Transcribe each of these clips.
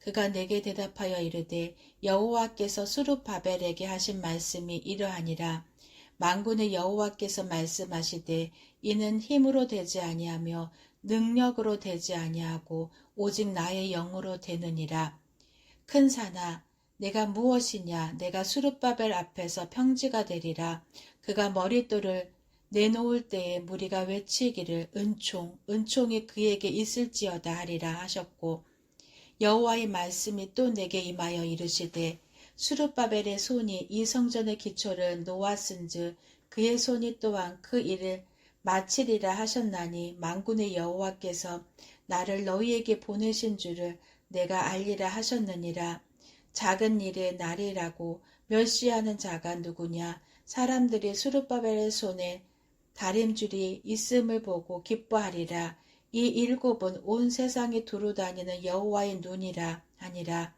그가 내게 대답하여 이르되 여호와께서 수르바벨에게 하신 말씀이 이러하니라. 만군의 여호와께서 말씀하시되 이는 힘으로 되지 아니하며 능력으로 되지 아니하고 오직 나의 영으로 되느니라. 큰 산아 내가 무엇이냐? 내가 수르바벨 앞에서 평지가 되리라. 그가 머릿돌을 내놓을 때에 무리가 외치기를 은총 은총이 그에게 있을지어다 하리라 하셨고 여호와의 말씀이 또 내게 임하여 이르시되 수르바벨의 손이 이 성전의 기초를 놓았은즉 그의 손이 또한 그 일을 마치리라 하셨나니 만군의 여호와께서 나를 너희에게 보내신 줄을 내가 알리라 하셨느니라. 작은 일에 날이라고 멸시하는 자가 누구냐? 사람들이 수르바벨의 손에 다림줄이 있음을 보고 기뻐하리라 이 일곱은 온 세상에 두루 다니는 여호와의 눈이라 하니라.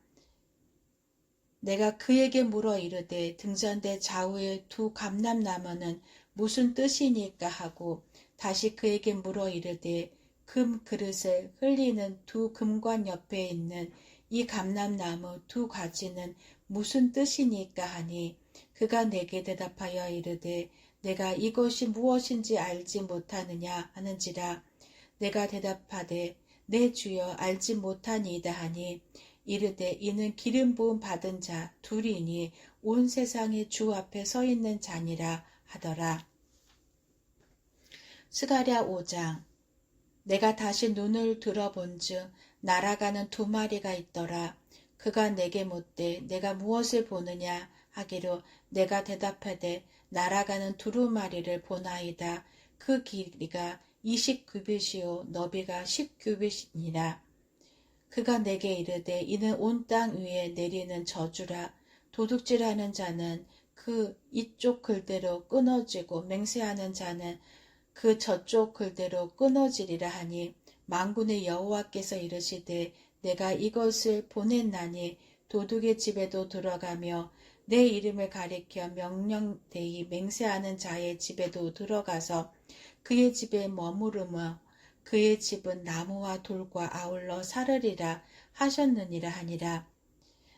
내가 그에게 물어 이르되 등잔대 좌우의 두 감람나무는 무슨 뜻이니까 하고 다시 그에게 물어 이르되 금 그릇을 흘리는 두 금관 옆에 있는 이 감람나무 두 가지는 무슨 뜻이니까 하니 그가 내게 대답하여 이르되 내가 이것이 무엇인지 알지 못하느냐 하는지라 내가 대답하되 내 주여 알지 못하니이다 하니 이르되 이는 기름 부음 받은 자 둘이니 온 세상의 주 앞에 서 있는 자니라 하더라. 스가랴 5장 내가 다시 눈을 들어본즉 날아가는 두 마리가 있더라. 그가 내게 묻되 내가 무엇을 보느냐 하기로 내가 대답하되 날아가는 두루마리를 보나이다. 그 길이가 20규빗이요 너비가 10규빗이니라. 그가 내게 이르되 이는 온 땅 위에 내리는 저주라. 도둑질하는 자는 그 이쪽 글대로 끊어지고 맹세하는 자는 그 저쪽 글대로 끊어지리라 하니 망군의 여호와께서 이르시되 내가 이것을 보냈나니 도둑의 집에도 들어가며 내 이름을 가리켜 명령되이 맹세하는 자의 집에도 들어가서 그의 집에 머무르며 그의 집은 나무와 돌과 아울러 사르리라 하셨느니라 하니라.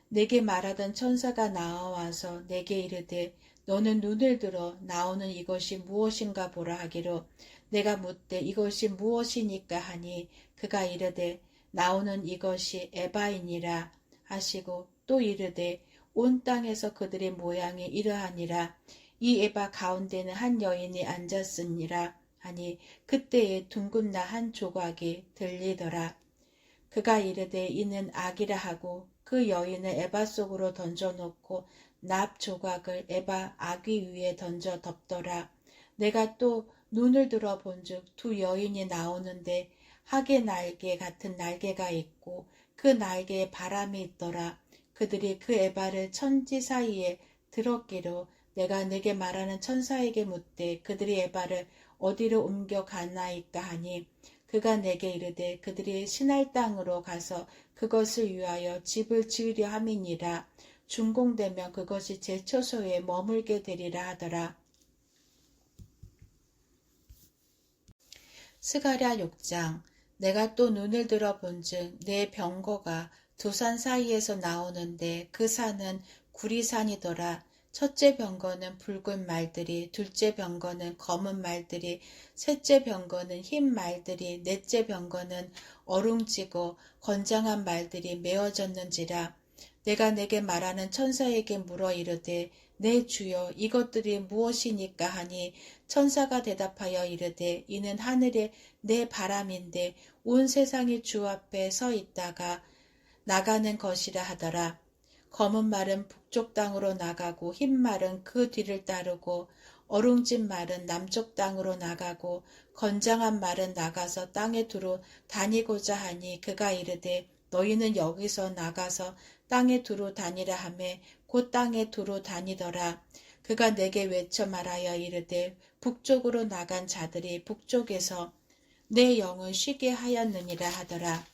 내게 말하던 천사가 나와와서 내게 이르되 너는 눈을 들어 나오는 이것이 무엇인가 보라 하기로 내가 묻되 이것이 무엇이니까 하니 그가 이르되 나오는 이것이 에바이니라 하시고 또 이르되 온 땅에서 그들의 모양이 이러하니라 이 에바 가운데는 한 여인이 앉았으니라 하니 그때에 둥근 나 한 조각이 들리더라. 그가 이르되 이는 악이라 하고 그 여인을 에바 속으로 던져놓고 납 조각을 에바 아귀 위에 던져 덮더라. 내가 또 눈을 들어 본즉 두 여인이 나오는데 학의 날개 같은 날개가 있고 그 날개에 바람이 있더라. 그들이 그 에바를 천지 사이에 들었기로 내가 내게 말하는 천사에게 묻되 그들이 에바를 어디로 옮겨 가나이까 하니 그가 내게 이르되 그들이 신할 땅으로 가서 그것을 위하여 집을 지으려 함이니라 준공되면 그것이 제 처소에 머물게 되리라 하더라. 스가랴 6장 내가 또 눈을 들어 본즉 내 병거가 두 산 사이에서 나오는데 그 산은 구리산이더라. 첫째 병거는 붉은 말들이, 둘째 병거는 검은 말들이, 셋째 병거는 흰 말들이, 넷째 병거는 어룽지고 건장한 말들이 메어졌는지라. 내가 내게 말하는 천사에게 물어 이르되 내 주여 이것들이 무엇이니까 하니 천사가 대답하여 이르되 이는 하늘의 내 바람인데 온 세상이 주 앞에 서 있다가 나가는 것이라 하더라. 검은 말은 북쪽 땅으로 나가고 흰 말은 그 뒤를 따르고 어룽진 말은 남쪽 땅으로 나가고 건장한 말은 나가서 땅에 두루 다니고자 하니 그가 이르되 너희는 여기서 나가서 땅에 두루 다니라 하매 곧 땅에 두루 다니더라. 그가 내게 외쳐 말하여 이르되 북쪽으로 나간 자들이 북쪽에서 내 영을 쉬게 하였느니라 하더라.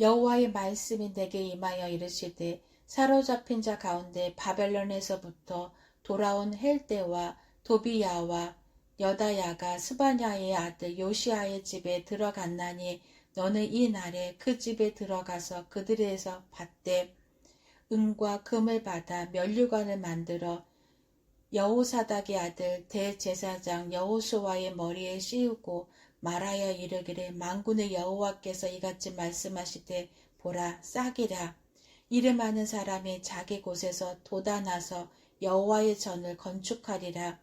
여호와의 말씀이 내게 임하여 이르시되 사로잡힌 자 가운데 바벨론에서부터 돌아온 헬대와 도비야와 여다야가 스바냐의 아들 요시아의 집에 들어갔나니 너는 이 날에 그 집에 들어가서 그들에서 받되 은과 금을 받아 면류관을 만들어 여호사닥의 아들 대제사장 여호수아의 머리에 씌우고 말하여 이르기를 만군의 여호와께서 이같이 말씀하시되 보라 싹이라. 이름하는 사람이 자기 곳에서 돋아나서 여호와의 전을 건축하리라.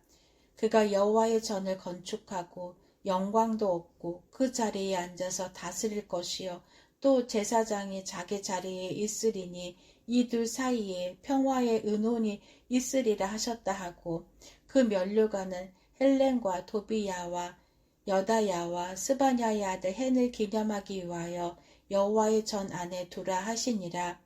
그가 여호와의 전을 건축하고 영광도 얻고 그 자리에 앉아서 다스릴 것이요 또 제사장이 자기 자리에 있으리니 이 둘 사이에 평화의 은혼이 있으리라 하셨다 하고 그 면류관은 헬렌과 도비야와 여다야와 스바냐의 아들 헨을 기념하기 위하여 여호와의 전 안에 두라 하시니라.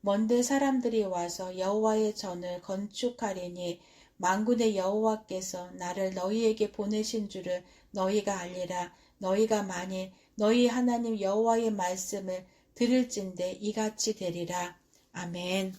먼데 사람들이 와서 여호와의 전을 건축하리니 만군의 여호와께서 나를 너희에게 보내신 줄을 너희가 알리라. 너희가 만일 너희 하나님 여호와의 말씀을 들을진대 이같이 되리라. 아멘.